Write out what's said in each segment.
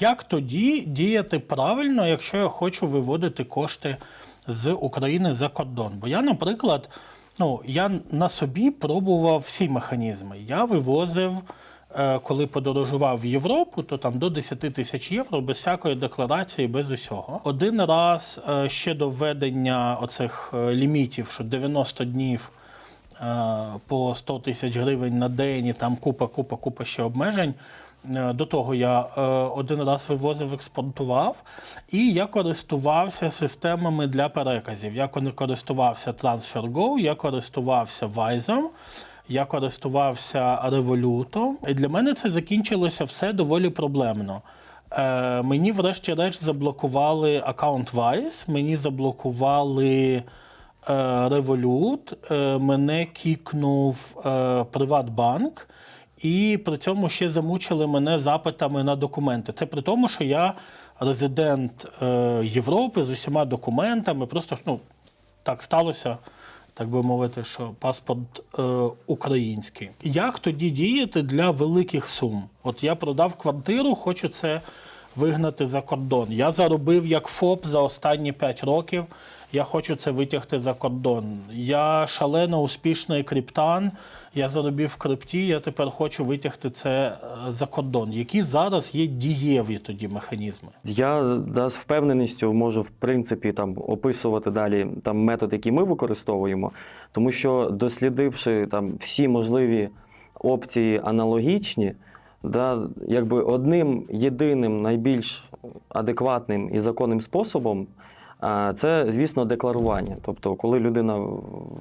Як тоді діяти правильно, якщо я хочу виводити кошти з України за кордон? Бо я, наприклад, ну я на собі пробував всі механізми. Я вивозив, е, коли подорожував в Європу, то там до 10 тисяч євро без всякої декларації, без усього. Один раз е, ще до введення оцих е, лімітів, що 90 днів по 100 тисяч гривень на день, і там купа, купа, купа ще обмежень. Е, До того я е, один раз вивозив, експортував, і я користувався системами для переказів. Я користувався TransferGo, я користувався Wise, я користувався Revolut. І для мене це закінчилося все доволі проблемно. Е, мені, врешті-решт, заблокували аккаунт Wise, мені заблокували е, е, мене кікнув е, Приватбанк, і при цьому ще замучили мене запитами на документи. Це при тому, що я резидент е, Європи з усіма документами. Просто ну, так сталося, так би мовити, що паспорт е, український. Як тоді діяти для великих сум? От я продав квартиру, хочу це вигнати за кордон. Я заробив як ФОП за останні 5 років. Я хочу це витягти за кордон. Я шалено успішний криптан. Я заробив в крипті. Я тепер хочу витягти це е, за кордон. Які зараз є дієві тоді механізми? Я да, з впевненістю можу в принципі там описувати далі там метод, який ми використовуємо, тому що дослідивши там всі можливі опції аналогічні, да, якби одним єдиним найбільш адекватним і законним способом. Це, звісно, декларування. Тобто, коли людина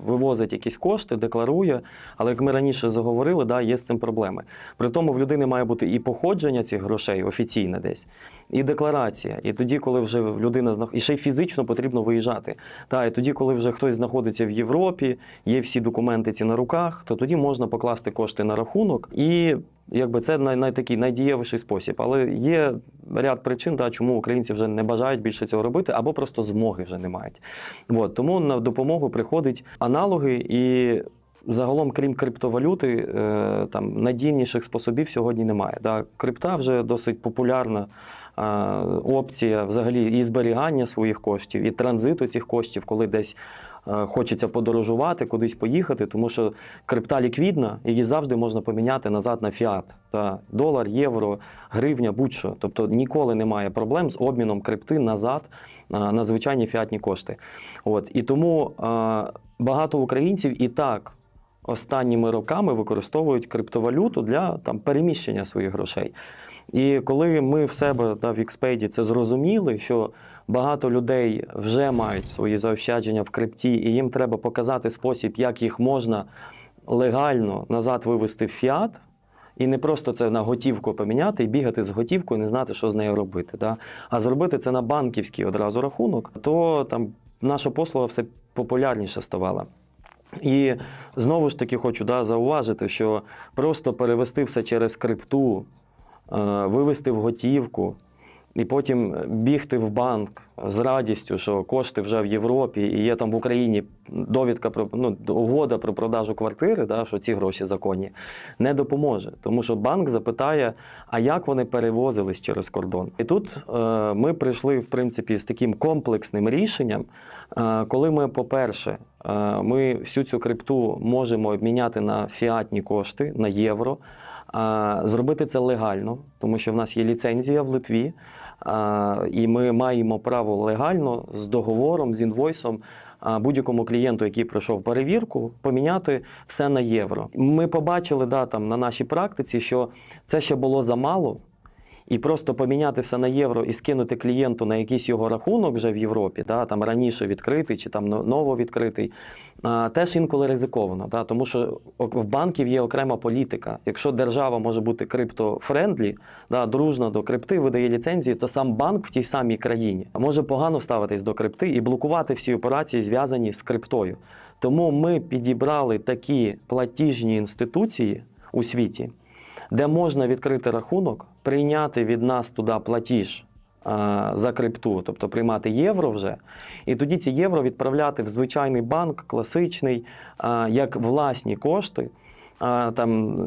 вивозить якісь кошти, декларує, але як ми раніше заговорили, да, є з цим проблеми. При тому в людини має бути і походження цих грошей офіційне десь, і декларація. І тоді, коли вже людина знах... і ще й фізично потрібно виїжджати. Та, і тоді, коли вже хтось знаходиться в Європі, є всі документи ці на руках, то тоді можна покласти кошти на рахунок і. Якби це най, най, такий найдієвіший спосіб, але є ряд причин, да, чому українці вже не бажають більше цього робити, або просто змоги вже не мають. От, тому на допомогу приходять аналоги, і загалом, крім криптовалюти, е, там надійніших способів сьогодні немає. Да. Крипта вже досить популярна. е, Опція взагалі і зберігання своїх коштів, і транзиту цих коштів, коли десь хочеться подорожувати, кудись поїхати, тому що крипта ліквідна, її завжди можна поміняти назад на фіат. Та долар, євро, гривня, будь-що. Тобто ніколи немає проблем з обміном крипти назад е, на звичайні фіатні кошти. От і тому е, багато українців і так. Останніми роками використовують криптовалюту для там переміщення своїх грошей. І коли ми в себе та, в Xpedi це зрозуміли, що багато людей вже мають свої заощадження в крипті, і їм треба показати спосіб, як їх можна легально назад вивести в фіат, і не просто це на готівку поміняти і бігати з готівкою, не знати, що з нею робити. Да? А зробити це на банківський одразу рахунок, то там наша послуга все популярніше ставала. І знову ж таки хочу да, зауважити, що просто перевести все через крипту, е, вивести в готівку і потім бігти в банк з радістю, що кошти вже в Європі і є там в Україні довідка про ну, угода про продажу квартири, да, що ці гроші законні, не допоможе. Тому що банк запитає, а як вони перевозились через кордон. І тут е, ми прийшли, в принципі, з таким комплексним рішенням, е, коли ми, по-перше, е, ми всю цю крипту можемо обміняти на фіатні кошти, на євро. А, Зробити це легально, тому що в нас є ліцензія в Литві, і ми маємо право легально з договором, з інвойсом будь-якому клієнту, який пройшов перевірку, поміняти все на євро. Ми побачили да, там, на нашій практиці, що це ще було замало. І просто поміняти все на євро і скинути клієнту на якийсь його рахунок вже в Європі, да, там раніше відкритий чи там ново відкритий, теж інколи ризиковано. Да, тому що в банків є окрема політика. Якщо держава може бути криптофрендлі, да, дружна до крипти, видає ліцензії, то сам банк в тій самій країні може погано ставитись до крипти і блокувати всі операції, зв'язані з криптою. Тому ми підібрали такі платіжні інституції у світі де можна відкрити рахунок, прийняти від нас туди платіж а, за крипту, тобто приймати євро вже, і тоді ці євро відправляти в звичайний банк, класичний, а, як власні кошти. там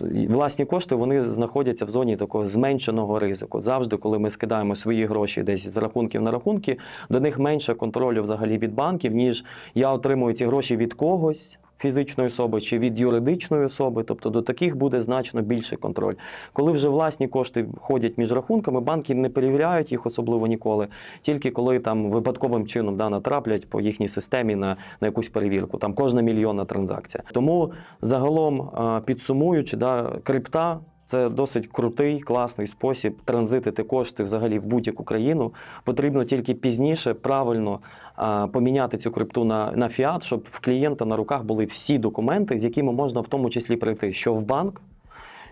е, власні кошти вони знаходяться в зоні такого зменшеного ризику. Завжди, коли ми скидаємо свої гроші десь з рахунків на рахунки, до них менше контролю взагалі від банків, ніж я отримую ці гроші від когось. Фізичної особи чи від юридичної особи, тобто до таких буде значно більший контроль. Коли вже власні кошти ходять між рахунками, банки не перевіряють їх особливо ніколи, тільки коли там випадковим чином да, натраплять по їхній системі на, на якусь перевірку. Там кожна мільйонна транзакція. Тому загалом підсумуючи, да, крипта. Це досить крутий, класний спосіб транзитити кошти взагалі в будь-яку країну. Потрібно тільки пізніше правильно поміняти цю крипту на, на фіат, щоб в клієнта на руках були всі документи, з якими можна в тому числі прийти що в банк,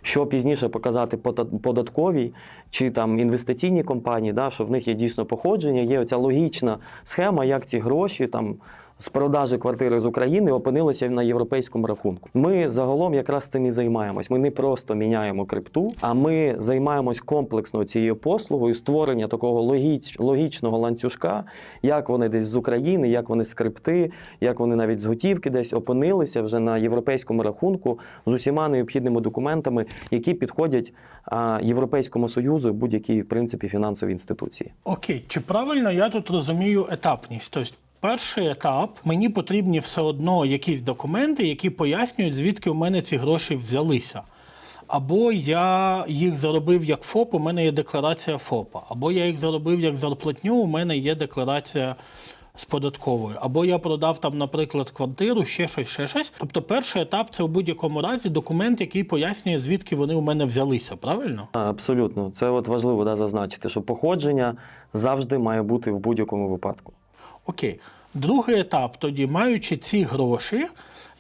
що пізніше показати пода- податковій чи там інвестиційні компанії, да, що в них є дійсно походження, є оця логічна схема, як ці гроші там. З продажі квартири з України опинилися на європейському рахунку. Ми загалом якраз цим і займаємось. Ми не просто міняємо крипту, а ми займаємось комплексно цією послугою створення такого логіч, логічного ланцюжка, як вони десь з України, як вони з крипти, як вони навіть з готівки десь опинилися вже на європейському рахунку з усіма необхідними документами, які підходять а, Європейському Союзу будь-якій в принципі фінансовій інституції. Окей, чи правильно я тут розумію етапність? Тобто, перший етап мені потрібні все одно якісь документи, які пояснюють, звідки у мене ці гроші взялися. Або я їх заробив як ФОП, у мене є декларація ФОПа, або я їх заробив як зарплатню, у мене є декларація з податковою, або я продав там, наприклад, квартиру, ще щось, ще щось. Тобто, перший етап це в будь-якому разі документ, який пояснює, звідки вони у мене взялися, правильно? Абсолютно, це от важливо да, зазначити, що походження завжди має бути в будь-якому випадку. Окей. Другий етап, тоді, маючи ці гроші,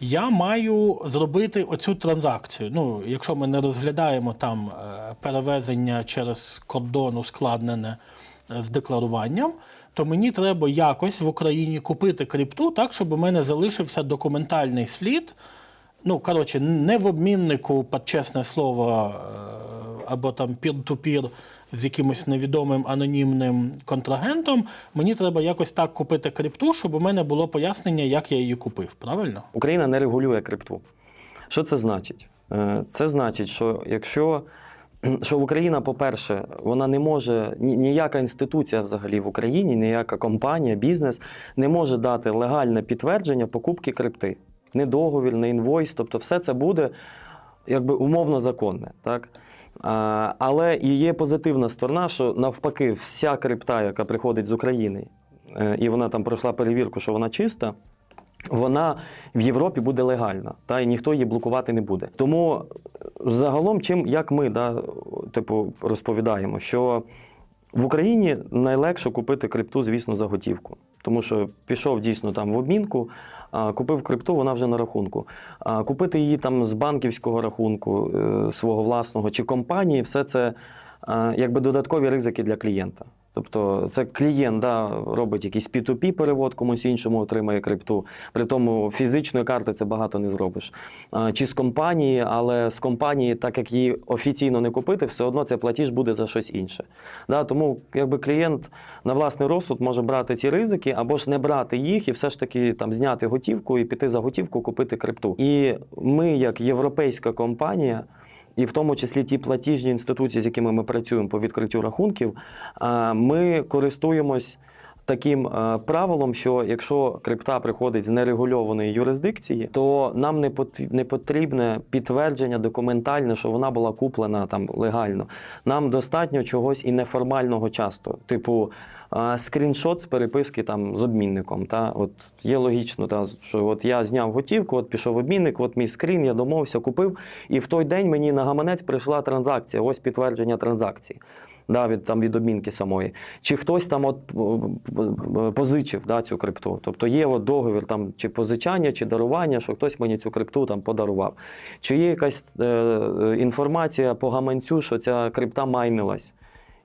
я маю зробити оцю транзакцію. Ну, якщо ми не розглядаємо там е, перевезення через кордон ускладнене е, з декларуванням, то мені треба якось в Україні купити крипту так, щоб у мене залишився документальний слід. Ну, коротше, не в обміннику під чесне слово е, або там пір-ту-пір з якимось невідомим анонімним контрагентом. Мені треба якось так купити крипту, щоб у мене було пояснення, як я її купив. Правильно? Україна не регулює крипту. Що це значить? Е, Це значить, що якщо що Україна, по-перше, вона не може ніяка інституція взагалі в Україні, ніяка компанія, бізнес не може дати легальне підтвердження покупки крипти. Не договір, не інвойс, тобто все це буде якби умовно законне. Так? Але і є позитивна сторона, що навпаки, вся крипта, яка приходить з України, е, і вона там пройшла перевірку, що вона чиста, вона в Європі буде легальна, та і ніхто її блокувати не буде. Тому е, загалом, чим як ми да, типу, розповідаємо, що в Україні найлегше купити крипту, звісно, за готівку. Тому що пішов дійсно там в обмінку, купив крипту, вона вже на рахунку. Купити її там з банківського рахунку е, свого власного чи компанії, все це якби додаткові ризики для клієнта. Тобто це клієнт да, робить якийсь P2P перевод, комусь іншому отримає крипту. При тому фізичної карти це багато не зробиш. Чи з компанії, але з компанії, так як її офіційно не купити, все одно цей платіж буде за щось інше. Да, тому якби клієнт на власний розсуд може брати ці ризики або ж не брати їх і все ж таки там зняти готівку і піти за готівку, купити крипту. І ми, як європейська компанія. І в тому числі ті платіжні інституції, з якими ми працюємо по відкриттю рахунків, ми користуємось таким е, правилом, що якщо крипта приходить з нерегульованої юрисдикції, то нам не пот- потрібне підтвердження документальне, що вона була куплена там легально. Нам достатньо чогось і неформального часто, типу. е, Скріншот з переписки там з обмінником. Та от є логічно, та що от я зняв готівку, от пішов обмінник, от мій скрін, я домовився, купив, і в той день мені на гаманець прийшла транзакція. Ось підтвердження транзакції. Да, від, там, від обмінки самої. Чи хтось там от е, позичив да, цю крипту. Тобто є от договір там, чи позичання, чи дарування, що хтось мені цю крипту там подарував. Чи є якась е, е, інформація по гаманцю, що ця крипта майнилась?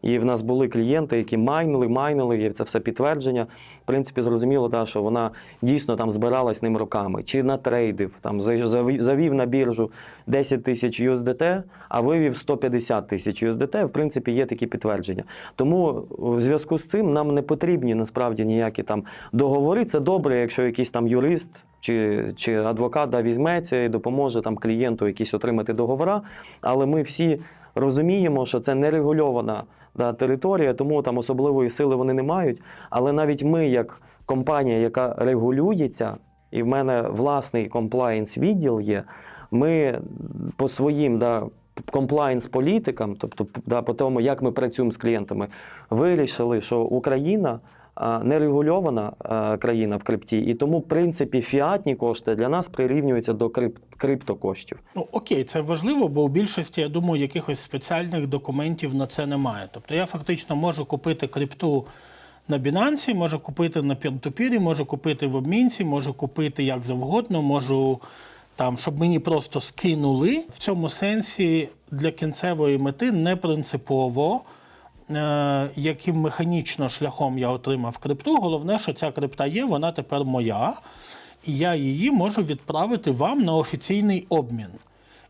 І в нас були клієнти, які майнили, майнили, і це все підтвердження. В принципі, зрозуміло, да, що вона дійсно там збиралась ним роками. Чи натрейдив, там завів завів на біржу 10 тисяч USDT, а вивів 150 тисяч USDT. В принципі, є такі підтвердження. Тому в зв'язку з цим нам не потрібні насправді ніякі там договори. Це добре, якщо якийсь там юрист чи, чи адвокат да, візьметься і допоможе там клієнту якісь отримати договора. Але ми всі розуміємо, що це нерегульована да, територія, тому там особливої сили вони не мають. Але навіть ми, як компанія, яка регулюється, і в мене власний комплаєнс відділ є. Ми по своїм да, комплаєнс політикам, тобто да, по тому, як ми працюємо з клієнтами, вирішили, що Україна нерегульована а, країна в крипті, і тому, в принципі, фіатні кошти для нас прирівнюються до крип, криптокоштів. Ну окей, це важливо, бо у більшості, я думаю, якихось спеціальних документів на це немає. Тобто я фактично можу купити крипту на Binance, можу купити на пір-ту-пірі, можу купити в обмінці, можу купити як завгодно, можу там, щоб мені просто скинули. В цьому сенсі для кінцевої мети не принципово. Е, Яким механічно шляхом я отримав крипту. Головне, що ця крипта є, вона тепер моя, і я її можу відправити вам на офіційний обмін.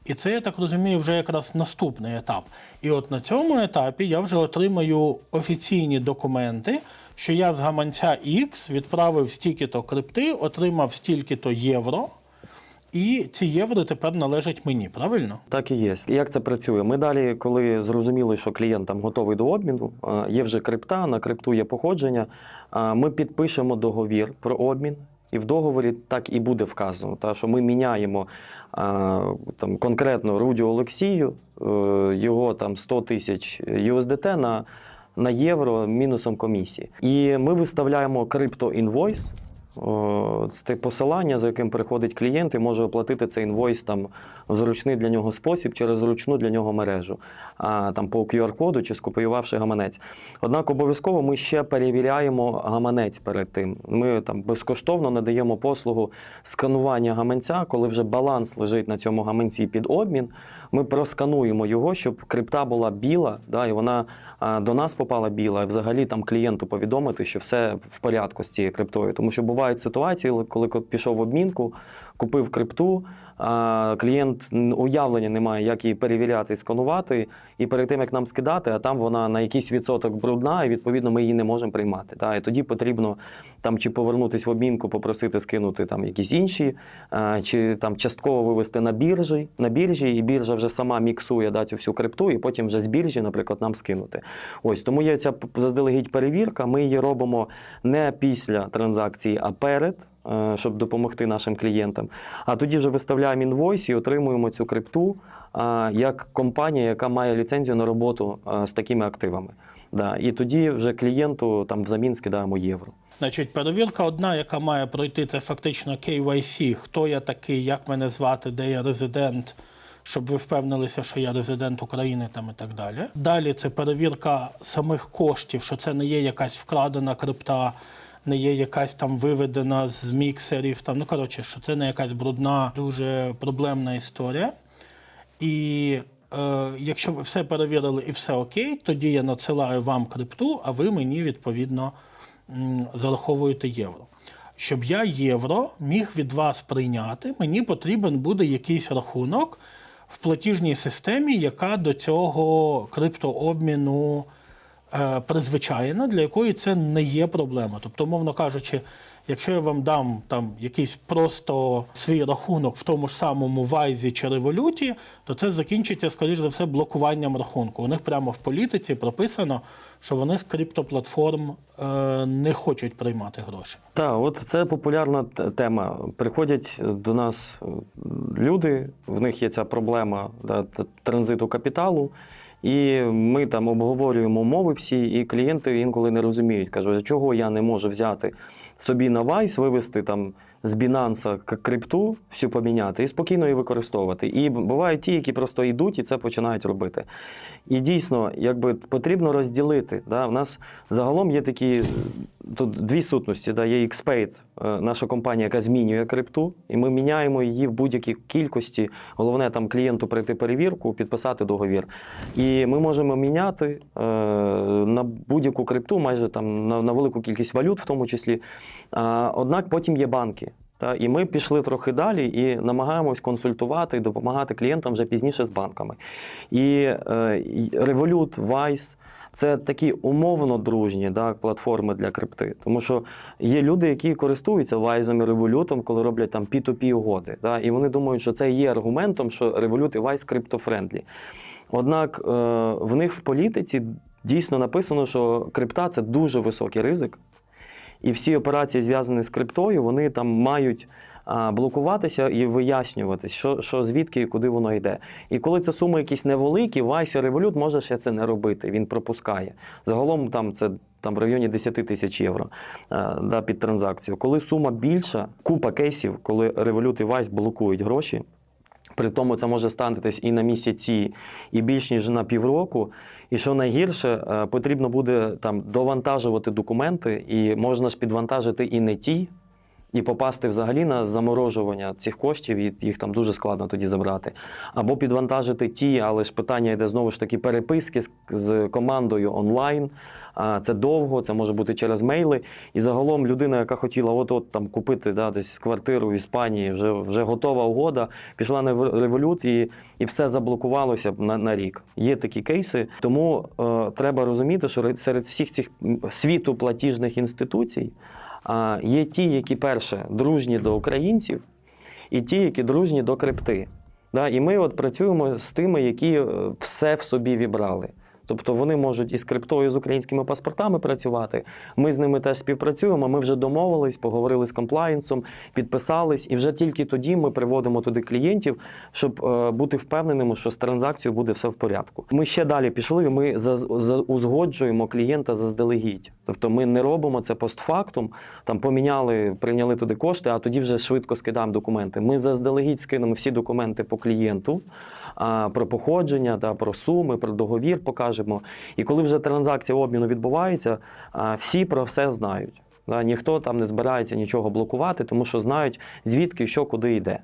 І це, я так розумію, вже якраз наступний етап. І от на цьому етапі я вже отримаю офіційні документи, що я з гаманця X відправив стільки-то крипти, отримав стільки-то євро, і ці євро тепер належать мені, правильно? Так і є. Як це працює? Ми далі, коли зрозуміли, що клієнт там готовий до обміну, є вже крипта, на крипту є походження. Ми підпишемо договір про обмін, і в договорі так і буде вказано, та, що ми міняємо там, конкретно Рудю Олексію, е, його там 100 тисяч USDT на, на євро мінусом комісії. І ми виставляємо крипто-інвойс. Це посилання, за яким приходить клієнт і може оплатити цей інвойс там в зручний для нього спосіб через зручну для нього мережу, а там по QR-коду чи скопіювавши гаманець. Однак обов'язково ми ще перевіряємо гаманець перед тим. Ми там безкоштовно надаємо послугу сканування гаманця, коли вже баланс лежить на цьому гаманці під обмін. Ми проскануємо його, щоб крипта була біла, да, і вона а, до нас попала біла, і взагалі там клієнту повідомити, що все в порядку з цією криптою. Тому що бувають ситуації, коли пішов в обмінку, купив крипту, клієнт уявлення не має, як її перевіряти сканувати. І перед тим як нам скидати, а там вона на якийсь відсоток брудна, і відповідно ми її не можемо приймати. Та? І тоді потрібно там чи повернутися в обмінку, попросити скинути там якісь інші, чи там частково вивести на біржі, на біржі, і біржа вже сама міксує да, цю всю крипту, і потім вже з біржі, наприклад, нам скинути. Ось тому є ця заздалегідь перевірка. Ми її робимо не після транзакції, а перед, щоб допомогти нашим клієнтам. А тоді вже виставляємо інвойс і отримуємо цю крипту як компанія, яка має ліцензію на роботу з такими активами. Да. І тоді вже клієнту там взамін скидаємо євро. Значить, перевірка одна, яка має пройти, це фактично KYC. Хто я такий, як мене звати, де я резидент, щоб ви впевнилися, що я резидент України там і так далі. Далі це перевірка самих коштів, що це не є якась вкрадена крипта, не є якась там виведена з міксерів. Там, ну коротше, що це не якась брудна, дуже проблемна історія. І е, якщо ви все перевірили і все окей, тоді я надсилаю вам крипту, а ви мені відповідно зараховуєте євро. Щоб я євро міг від вас прийняти, мені потрібен буде якийсь рахунок в платіжній системі, яка до цього криптообміну призвичайна, для якої це не є проблема. Тобто, мовно кажучи, якщо я вам дам там якийсь просто свій рахунок в тому ж самому Вайзі чи революті, то це закінчиться, скоріш за все, блокуванням рахунку. У них прямо в політиці прописано, що вони з криптоплатформ е, не хочуть приймати гроші. Так, от це популярна тема. Приходять до нас е, люди, в них є ця проблема да, транзиту капіталу. І ми там обговорюємо умови всі, і клієнти інколи не розуміють. Кажуть, чого я не можу взяти собі на вайс, вивести там з Binance крипту, всю поміняти і спокійно її використовувати. І бувають ті, які просто йдуть і це починають робити. І дійсно, якби потрібно розділити. Да? В нас загалом є такі тут дві сутності. Да? Є XPaid, е, наша компанія, яка змінює крипту, і ми міняємо її в будь-якій кількості. Головне там клієнту пройти перевірку, підписати договір. І ми можемо міняти е, на будь-яку крипту, майже там на, на велику кількість валют, в тому числі. А, однак потім є банки. Та, і ми пішли трохи далі і намагаємось консультувати і допомагати клієнтам вже пізніше з банками. І е, Revolut, Wise – це такі умовно дружні да, платформи для крипти. Тому що є люди, які користуються Wise і Revolut, коли роблять там P2P угоди. Да, і вони думають, що це є аргументом, що Revolut і Wise криптофрендлі. Однак е, в них в політиці дійсно написано, що крипта це дуже високий ризик. І всі операції, зв'язані з криптою, вони там мають блокуватися і вияснюватись, що, що звідки і куди воно йде. І коли це суми якісь невеликі, і Revolut може ще це не робити. Він пропускає. Загалом там це там в районі 10 тисяч євро да, під транзакцію. Коли сума більша, купа кейсів, коли Revolut і Vice блокують гроші. При тому це може станитись і на місяці, і більш ніж на півроку. І що найгірше, е, потрібно буде там довантажувати документи, і можна ж підвантажити і не ті, і попасти взагалі на заморожування цих коштів, і їх там дуже складно тоді забрати. Або підвантажити ті, але ж питання йде знову ж таки переписки з, командою онлайн. Це довго, це може бути через мейли. І загалом людина, яка хотіла от-от там купити да, десь квартиру в Іспанії, вже, вже готова угода, пішла на револют і, і все заблокувалося на, на рік. Є такі кейси. Тому е, треба розуміти, що серед всіх цих світу платіжних інституцій є ті, які перше дружні до українців, і ті, які дружні до крипти. І ми от працюємо з тими, які е, все в собі вібрали. Тобто вони можуть із криптою, з українськими паспортами працювати. Ми з ними теж співпрацюємо. Ми вже домовились, поговорили з комплаєнсом, підписались, і вже тільки тоді ми приводимо туди клієнтів, щоб е, бути впевненими, що з транзакцією буде все в порядку. Ми ще далі пішли. Ми узгоджуємо клієнта заздалегідь. Тобто ми не робимо це постфактум, там поміняли, прийняли туди кошти, а тоді вже швидко скидаємо документи. Ми заздалегідь скинемо всі документи по клієнту. Про походження, та про суми, про договір покажемо. І коли вже транзакція обміну відбувається, всі про все знають. Ніхто там не збирається нічого блокувати, тому що знають, звідки що куди йде.